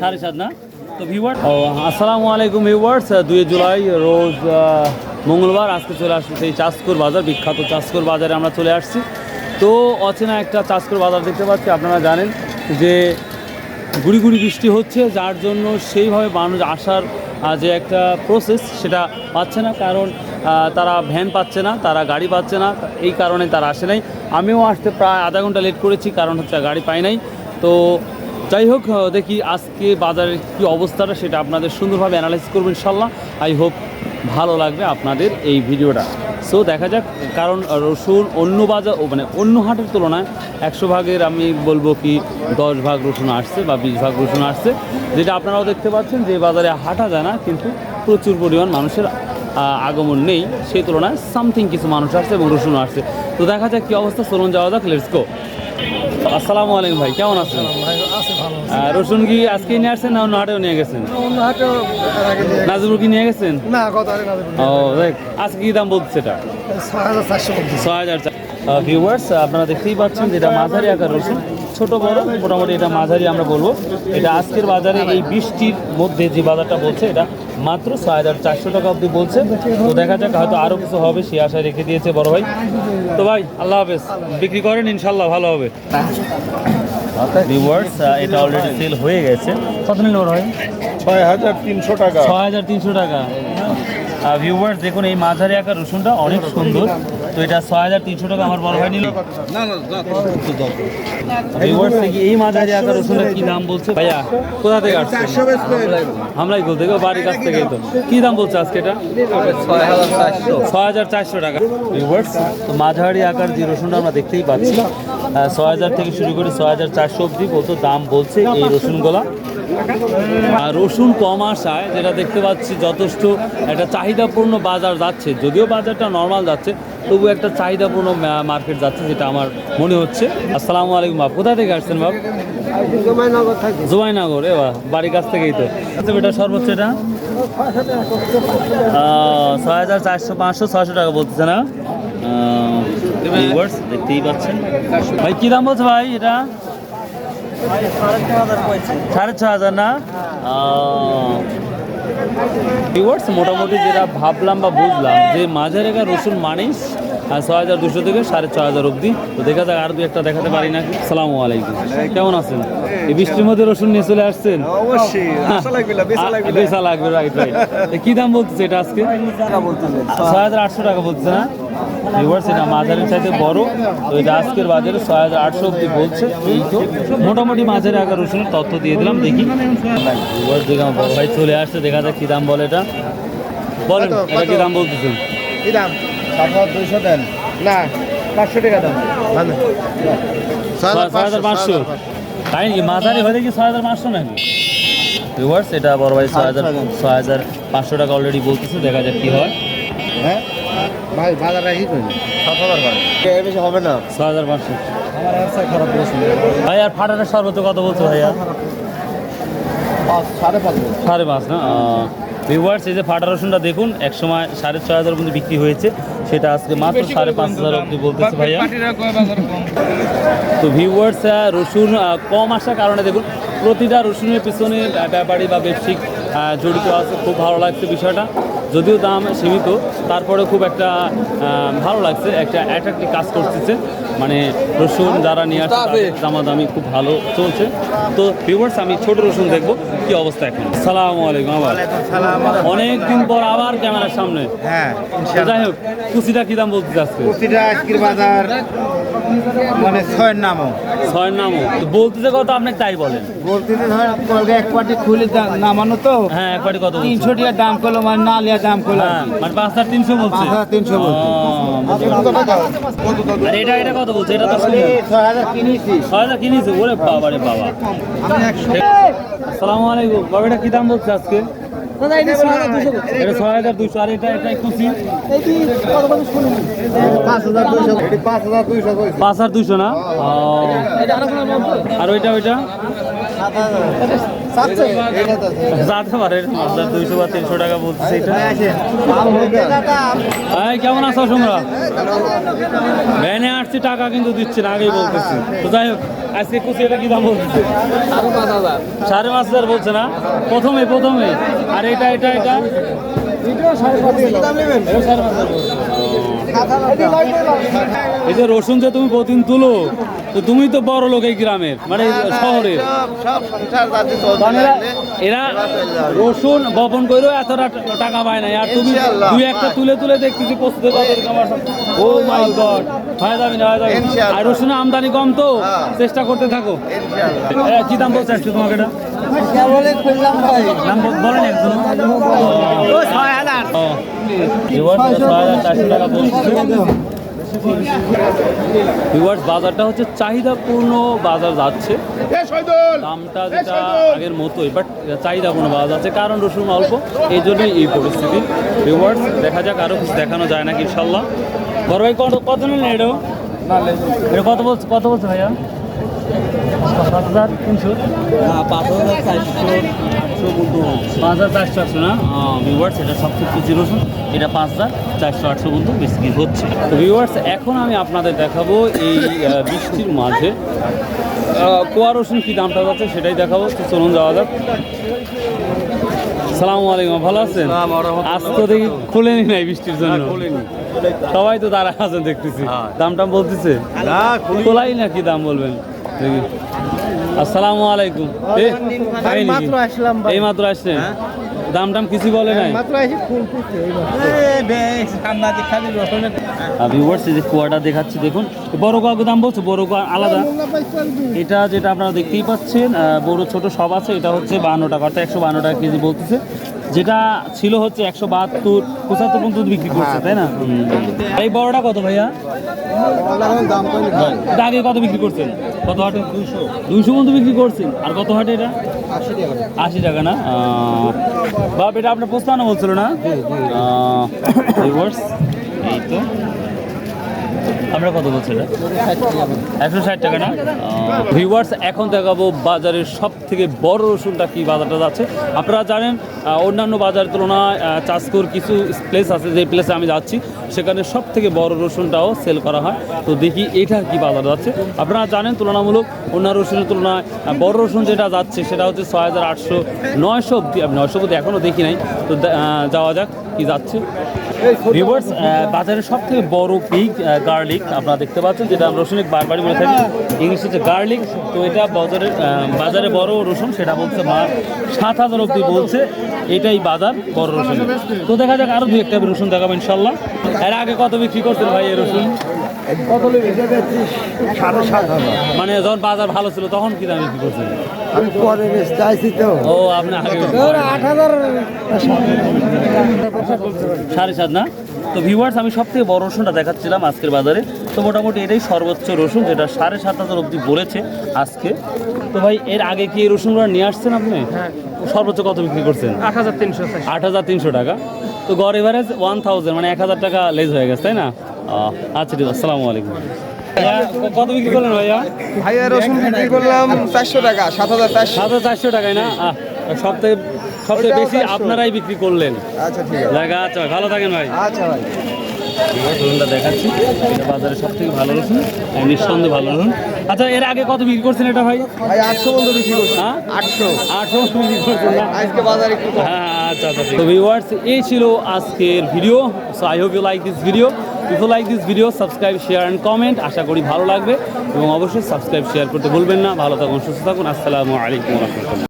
সাড়ে সাত না? তো আসসালামু আলাইকুম ভিউয়ার্স দুই জুলাই, রোজ মঙ্গলবার, আজকে চলে আসছি সেই চাষকুর বাজার, বিখ্যাত চাষকুর বাজারে আমরা চলে আসছি। তো অচেনা একটা চাষকুর বাজার দেখতে পাচ্ছি, আপনারা জানেন যে গুড়ি গুড়ি বৃষ্টি হচ্ছে, যার জন্য সেইভাবে মানুষ আসার যে একটা প্রসেস সেটা পাচ্ছে না, কারণ তারা ভ্যান পাচ্ছে না, তারা গাড়ি পাচ্ছে না, এই কারণে তারা আসে নাই। আমিও আসতে প্রায় আধা ঘণ্টা লেট করেছি, কারণ হচ্ছে গাড়ি পাই নাই। তো যাই হোক দেখি আজকে বাজারের কী অবস্থাটা সেটা আপনাদের সুন্দরভাবে অ্যানালাইসিস করব ইনশাল্লাহ। আই হোপ ভালো লাগবে আপনাদের এই ভিডিওটা। সো দেখা যাক, কারণ রসুন অন্য বাজার মানে অন্য হাটের তুলনায় একশো ভাগের আমি বলব কি দশ ভাগ রসুন আসছে বা বিশ ভাগ রসুন আসছে। যেটা আপনারাও দেখতে পাচ্ছেন যে বাজারে হাঁটা যায় না, কিন্তু প্রচুর পরিমাণ মানুষের আগমন নেই। সেই তুলনায় সামথিং কিছু মানুষ আসছে এবং রসুন আসছে। তো দেখা যাক কী অবস্থা, চলুন যাওয়া যাক লেটস গো আসসালামু আলাইকুম ভাই কেমন আছেন? রসুন কি আজকে নিয়ে আসছেন না অন্য হাটেও নিয়ে গেছেন? নিয়ে কি নিয়ে গেছেন? না ও দেখ আজকে কি দাম বলছে এটা? ছয় হাজার ভিউয়ার্স আপনারা দেখতেই পাচ্ছেন যেটা মাঝারি আকার রসুন। ছোট বড় মোটামুটি এটা মাঝারি আমরা বলব। এটা আজকের বাজারে এই বৃষ্টির মধ্যে যে বাজারটা বলছে এটা মাত্র ছয় হাজার চারশো টাকা অবধি বলছে। তো দেখা যাক হয়তো আরও কিছু হবে সে আশায় রেখে দিয়েছে বড় ভাই। তো ভাই আল্লাহ হাফেজ। বিক্রি করেন ইনশাল্লাহ ভালো হবে। এটা অলরেডি সেল হয়ে গেছে। কত নিল বড় ভাই? ছয় হাজার তিনশো টাকা। ছয় হাজার তিনশো টাকা। ভিউয়ার্স দেখুন এই মাঝারি আকার রসুনটা অনেক সুন্দর। তো এটা ছয় হাজার তিনশো টাকা আমার বড় ভাই নিল। থেকে এই মাঝারি আকার রসুনটা কি দাম বলছে? ভাইয়া কোথা থেকে আসছে হামলাই বলতে গো বাড়ির কাছ থেকেই তো। কি দাম বলছে আজকে এটা? ছয় হাজার চারশো টাকা। তো মাঝারি আকার যে রসুনটা আমরা দেখতেই পাচ্ছি ছয় হাজার থেকে শুরু করে ছয় হাজার চারশো অবধি বলতো দাম বলছে এই রসুনগুলা। আর রসুন কম আসায় যেটা দেখতে পাচ্ছি যথেষ্ট একটা চাহিদাপূর্ণ বাজার যাচ্ছে। যদিও বাজারটা নর্মাল যাচ্ছে তবু একটা চাহিদাপূর্ণ মার্কেট যাচ্ছে যেটা আমার মনে হচ্ছে। আসসালামু আলাইকুম বাপ কোথা থেকে আসছেন বাপ? জমাইনগর এ বাহ, বাড়ির কাছ থেকেই তো। আচ্ছা বেটা সর্বোচ্চ এটা? ছয় হাজার চারশো পাঁচশো ছয়শো টাকা বলতেছে না? দেখতেই পাচ্ছেন। ভাই কী দাম বলছে ভাই এটা? সাড়ে ছ হাজার না? মোটামুটি যেটা ভাবলাম বা বুঝলাম যে মাঝে রেখা রসুন মানেই ছয় হাজার দুশো থেকে সাড়ে ছয় হাজার অবধি। তো দেখা যাক আর দু একটা দেখাতে পারি নাকি? সালাম আলাইকুম। কেমন আছেন? এই বৃষ্টির মধ্যে রসুন নিয়ে চলে আসছেন? লাগবে না না। রাইট রাইট কি দাম বলতেছে এটা আজকে? ছয় হাজার আটশো টাকা বলছে না? ভিউয়ার্স এটা মাঝারির চাইতে বড়। তো এটা আজকের বাজারে ছয় হাজার আটশো অব্দি বলছে। এই তো মোটামুটি মাঝারি আকার রসুনের তথ্য দিয়ে দিলাম দেখি। ভিউয়ার্স দেখে আমার বড় ভাই চলে আসছে দেখা যাক কি দাম বলে এটা। বলেন এটা কি দাম বলতেছেন কি দাম? দুইশো দেন। না পাঁচশো টাকা দাম। ছয় হাজার পাঁচশো তাই নাকি? মাঝারি হলে কি ছয় হাজার পাঁচশো নাকি? ভিউয়ার্স এটা বড় ভাই ছয় হাজার ছয় হাজার পাঁচশো টাকা অলরেডি বলতেছে দেখা যাক কি হয়। হ্যাঁ? ভাই বাজার রাখি করি সাত হাজার করে। বেশি হবে না। ছয় হাজার পাঁচশো। আমার ব্যবসা খারাপ করেছিল ভাই আর সর্বোচ্চ কত বলছো ভাইয়া? সাড়ে পাঁচ সাড়ে পাঁচ না? ভিউয়ার্স এই যে ফাটা রসুনটা দেখুন এক সময় সাড়ে ছয় হাজার পর্যন্ত বিক্রি হয়েছে। সেটা আজকে মাত্র সাড়ে পাঁচ হাজার অব্দি বলতেছে ভাইয়া। তো ভিউয়ার্স রসুন কম আসার কারণে দেখুন প্রতিটা রসুনের পিছনে ব্যাপারী বা ব্যবসায়িক আহ, জড়িত আছে খুব ভালো লাগছে বিষয়টা। যদিও দাম সীমিত তারপরে খুব একটা ভালো লাগছে একটা অ্যাট্রাক্টিভ কাজ করতেছে। মানে রসুন যারা নিয়ে আসছে দামাদামি খুব ভালো চলছে। তো ভিউয়ার্স আমি ছোট রসুন দেখব কি অবস্থা এখন? সালামু আলাইকুম আবার। অনেক দিন পর আবার ক্যামেরার সামনে। হ্যাঁ যাই হোক কুচিটা কি দাম বলতে চাচ্ছে প্রতিটা আজকের বাজার মানে ছয়ের নামও। ছয়ের নামও। তো বলতেছে কত আপনি তাই বলেন। বলতে ধর কলকে এক পাটি খুলে দাম- নামানো তো। হ্যাঁ একবারই কত তিনশো টাকা দাম করল মানে না লিয়া দাম করল। হ্যাঁ মানে পাঁচ হাজার তিনশো বলছে? পাঁচ হাজার তিনশো বলছে। এটা এটা কত বলছে? এটা তো ছয় হাজার কিনেছি। ছয় হাজার কিনেছে? ওরে বাবা। রে বাবা আসসালামু আলাইকুম। বাবা এটা কি দাম বলছে আজকে? পাঁচ হাজার দুইশো পাঁচ হাজার দুইশো পাঁচ হাজার দুশো না। আর ওইটা ওইটা? যাতে পারে আপনার দুইশো বা তিনশো টাকা বলতেছে এটা। এই কেমন আছো তোমরা? ভ্যানে আসছি টাকা কিন্তু দিচ্ছে না আগেই বলতেছি। তো যাই হোক আজকে কুচি এটা কি দাম বলতেছে? সাড়ে পাঁচ হাজার। বলছে না? প্রথমে প্রথমে। আর এটা এটা এটা। এই যে রসুন যে তুমি প্রতিদিন তুলো তো তুমি তো বড় লোক এই গ্রামের মানে শহরের। মানে এরা- রসুন বপন করেও এতটা টাকা পায় না। আর তুমি। দুই একটা তুলে তুলে দেখতেছি প্রস্তুতি কত ও মাই গড। হয় যাবে না হয় যাবে আর রসুন আমদানি কম তো হ্যাঁ। চেষ্টা করতে থাকো। ইনশাআল্লাহ। এ, কি দাম বলছে আজকে তোমাকে এটা? দাম বলেন একজন। ছয় হাজার। চারশো টাকা Viewers, বাজারটা হচ্ছে চাহিদাপূর্ণ বাজার যাচ্ছে। দামটা যেটা আগের মতোই বাট চাহিদাপূর্ণ বাজার যাচ্ছে। কারণ রসুন অল্প এই জন্যই এই পরিস্থিতি। ভিউয়ার্স দেখা যাক আরও কিছু দেখানো যায় নাকি ইনশাল্লাহ বড় ভাই কত কত নিন এটাও? এটা কত বলছে কত বলছে ভাইয়া? পাঁচ হাজার তিনশো। পাঁচ হাজার চারশো পাঁচ হাজার চারশো আটশো না ভিউয়ার্স এটা সবচেয়ে এটা পাঁচ হাজার চারশো আটশো হচ্ছে। ভিউয়ার্স এখন আমি আপনাদের দেখাবো এই বৃষ্টির মাঝে। কোয়া রসুন কী দামটা যাচ্ছে সেটাই দেখাবো। তো চলুন যাওয়া যাক। সালামু আলাইকুম ভালো আছেন? আজ তো দেখি খুলেনি নাই বৃষ্টির জন্য। সবাই তো দাঁড়া আছেন দেখতেছি। দাম টাম বলতেছে? খোলাই নাকি দাম বলবেন? আসসালামু আলাইকুম। এই মাত্র আসছেন? দাম টাম কিছু বলে নাই? মাত্র এসে ফুল ফুটছে এই আর ভিউয়ার্স এই যে কুয়াটা দেখাচ্ছি দেখুন। বড় কুয়া দাম বলছে? বড় কুয়া আলাদা? এটা যেটা আপনারা দেখতেই পাচ্ছেন আহ, বড় ছোট সব আছে এটা হচ্ছে বান্ন টাকা অর্থাৎ একশো বান্ন টাকা কেজি বলতেছে। যেটা ছিল হচ্ছে একশো বাহাত্তর পঁচাত্তর পর্যন্ত বিক্রি করছে তাই না। এই বড়টা কত ভাইয়া? এটা আগে কত বিক্রি করছেন? কত হাটে? দুইশো। দুইশো পর্যন্ত বিক্রি করছেন। আর কত হাটে এটা? আশি টাকা। না? বাপ এটা আপনার প্রস্তাবনা বলছিল না? এই তো। আমরা কত বলছি একশো ষাট টাকা না? ভিউয়ার্স এখন দেখাবো বাজারের সব থেকে বড় রসুনটা কি বাজারটা যাচ্ছে আপনারা জানেন অন্যান্য বাজারের তুলনায় চাষকর কিছু প্লেস আছে, যে প্লেসে আমি যাচ্ছি, সেখানে সব থেকে বড় রসুনটাও সেল করা হয়। তো দেখি এটা কি বাজার যাচ্ছে। আপনারা জানেন, তুলনামূলক অন্য রসুনের তুলনায় বড় রসুন যেটা যাচ্ছে, সেটা হচ্ছে ছয় হাজার আটশো নয়শো অব্দি নয়শো অব্দি এখনও দেখি নাই। তো যাওয়া যাক কি যাচ্ছে। ভিউয়ার্স বাজারের সব থেকে বড় পিক গার্লিক আপনারা দেখতে পাচ্ছেন যেটা আমরা রসুন বারবারই বলে থাকি। ইংলিশ হচ্ছে গার্লিক। তো এটা বাজারে বাজারে বড় রসুন সেটা বলছে মা সাত হাজার অব্দি বলছে। এটাই বাজার বড় রসুন। তো দেখা যাক আরও দু একটা রসুন দেখাবো ইনশাল্লাহ। এর আগে কত বিক্রি করছেন ভাই এই রসুন? মানে যখন বাজার ভালো ছিল তখন কি দাম বিক্রি করছেন? আমি পরে বেশ চাইছি তো। ও আপনি আগে বিক্রি করেন। আট হাজার। সাড়ে সাত না? তো ভিউয়ার্স আমি সব থেকে বড় রসুনটা দেখাচ্ছিলাম আজকের বাজারে। তো মোটামুটি এটাই সর্বোচ্চ রসুন যেটা সাড়ে সাত হাজার অবধি বলেছে আজকে। তো ভাই এর আগে কি এই রসুনগুলো নিয়ে আসছেন আপনি? সর্বোচ্চ কত বিক্রি করছেন? আট হাজার তিনশো আট হাজার তিনশো টাকা। তো গড় এভারেজ ওয়ান থাউজেন্ড মানে এক হাজার টাকা লেজ হয়ে গেছে তাই না? আচ্ছা ঠিক আছে আসসালামু আলাইকুম। কত বিক্রি করলেন ভাইয়া? ভাইয়া রসুন বিক্রি করলাম চারশো টাকা সাত হাজার চারশো। সাত হাজার চারশো টাকায় না? সব থেকে সবচেয়ে বেশি আপনারাই বিক্রি করলেন। আচ্ছা ঠিক আছে। আচ্ছা ভালো থাকেন ভাই। আচ্ছা ভাই। রসুনটা দেখাচ্ছি। এটা বাজারে সব থেকে ভালো রসুন। নিঃসন্দেহে ভালো রসুন। আচ্ছা এর আগে কত বিক্রি করছেন এটা ভাই? ভাই আটশো বিক্রি হ্যাঁ? আটশো। আটশো বিক্রি করছেন আজকে বাজারে হ্যাঁ আচ্ছা আচ্ছা তো ভিউয়ার্স এই ছিল আজকের video so I hope you like this video if like this video subscribe share and comment আশা করি ভালো লাগবে এবং অবশ্যই সাবস্ক্রাইব শেয়ার করতে ভুলবেন না। ভালো থাকুন, সুস্থ থাকুন। আসসালামু আলাইকুম রহমতুল্লাহ।